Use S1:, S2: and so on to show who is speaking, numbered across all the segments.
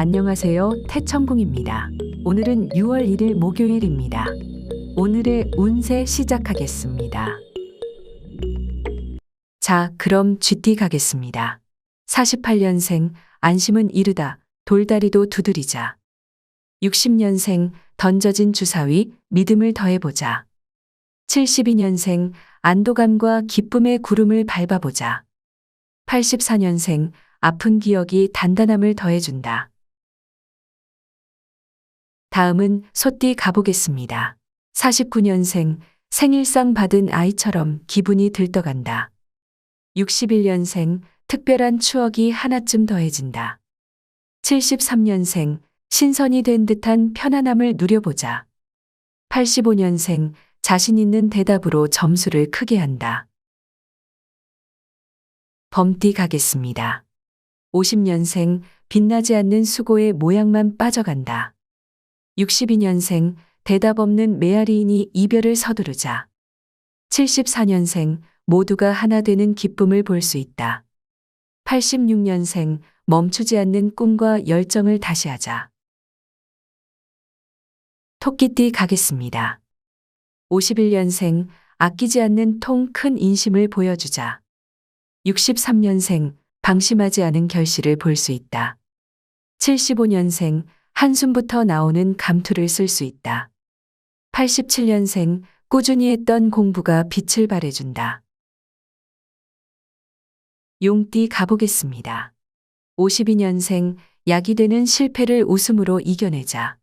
S1: 안녕하세요. 태천궁입니다. 오늘은 6월 1일 목요일입니다. 오늘의 운세 시작하겠습니다. 자, 그럼 GT 가겠습니다. 48년생, 안심은 이르다, 돌다리도 두드리자. 60년생, 던져진 주사위, 믿음을 더해보자. 72년생, 안도감과 기쁨의 구름을 밟아보자. 84년생, 아픈 기억이 단단함을 더해준다. 다음은 소띠 가보겠습니다. 49년생, 생일상 받은 아이처럼 기분이 들떠간다. 61년생, 특별한 추억이 하나쯤 더해진다. 73년생, 신선이 된 듯한 편안함을 누려보자. 85년생, 자신 있는 대답으로 점수를 크게 한다. 범띠 가겠습니다. 50년생, 빛나지 않는 수고의 모양만 빠져간다. 62년생, 대답 없는 메아리인이 이별을 서두르자. 74년생, 모두가 하나 되는 기쁨을 볼 수 있다. 86년생, 멈추지 않는 꿈과 열정을 다시 하자. 토끼띠 가겠습니다. 51년생, 아끼지 않는 통 큰 인심을 보여주자. 63년생, 방심하지 않은 결실을 볼 수 있다. 75년생, 한숨부터 나오는 감투를 쓸 수 있다. 87년생, 꾸준히 했던 공부가 빛을 발해준다. 용띠 가보겠습니다. 52년생, 약이 되는 실패를 웃음으로 이겨내자.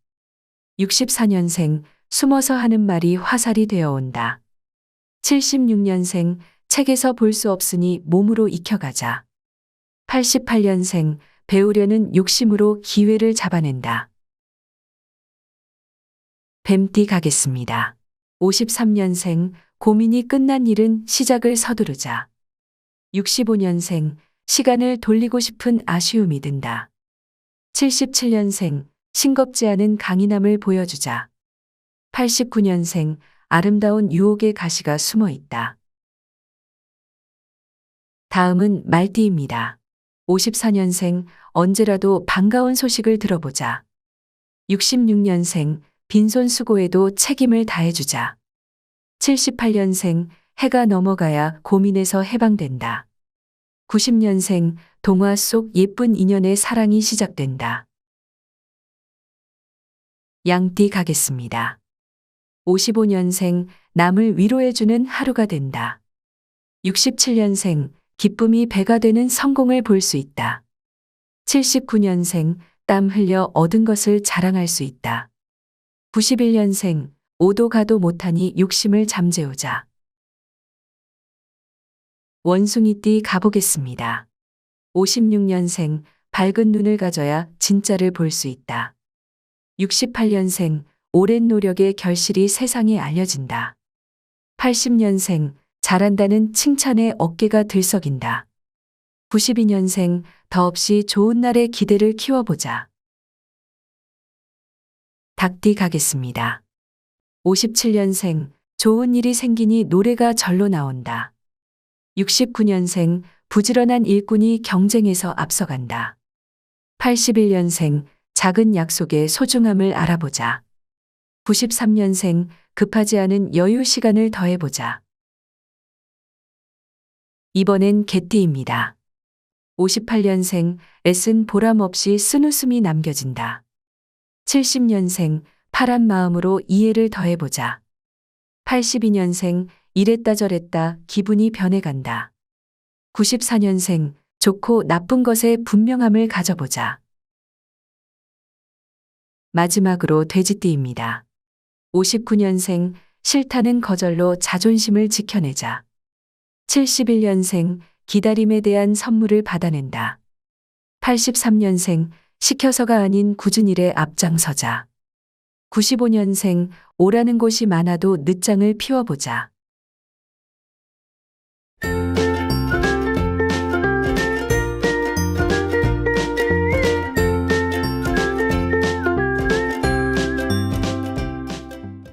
S1: 64년생, 숨어서 하는 말이 화살이 되어 온다. 76년생, 책에서 볼 수 없으니 몸으로 익혀가자. 88년생, 배우려는 욕심으로 기회를 잡아낸다. 뱀띠 가겠습니다. 53년생, 고민이 끝난 일은 시작을 서두르자. 65년생, 시간을 돌리고 싶은 아쉬움이 든다. 77년생, 싱겁지 않은 강인함을 보여주자. 89년생, 아름다운 유혹의 가시가 숨어 있다. 다음은 말띠입니다. 54년생, 언제라도 반가운 소식을 들어보자. 66년생, 빈손 수고에도 책임을 다해주자. 78년생, 해가 넘어가야 고민에서 해방된다. 90년생, 동화 속 예쁜 인연의 사랑이 시작된다. 양띠 가겠습니다. 55년생, 남을 위로해주는 하루가 된다. 67년생, 기쁨이 배가 되는 성공을 볼 수 있다. 79년생, 땀 흘려 얻은 것을 자랑할 수 있다. 91년생, 오도 가도 못하니 욕심을 잠재우자. 원숭이띠 가보겠습니다. 56년생, 밝은 눈을 가져야 진짜를 볼 수 있다. 68년생, 오랜 노력의 결실이 세상에 알려진다. 80년생, 잘한다는 칭찬에 어깨가 들썩인다. 92년생, 더없이 좋은 날의 기대를 키워보자. 닭띠 가겠습니다. 57년생, 좋은 일이 생기니 노래가 절로 나온다. 69년생, 부지런한 일꾼이 경쟁에서 앞서간다. 81년생, 작은 약속의 소중함을 알아보자. 93년생, 급하지 않은 여유 시간을 더해보자. 이번엔 개띠입니다. 58년생, 애쓴 보람 없이 쓴 웃음이 남겨진다. 70년생, 파란 마음으로 이해를 더해보자. 82년생, 이랬다 저랬다 기분이 변해간다. 94년생, 좋고 나쁜 것의 분명함을 가져보자. 마지막으로 돼지띠입니다. 59년생, 싫다는 거절로 자존심을 지켜내자. 71년생, 기다림에 대한 선물을 받아낸다. 83년생, 시켜서가 아닌 굳은 일에 앞장서자. 95년생, 오라는 곳이 많아도 늦장을 피워보자.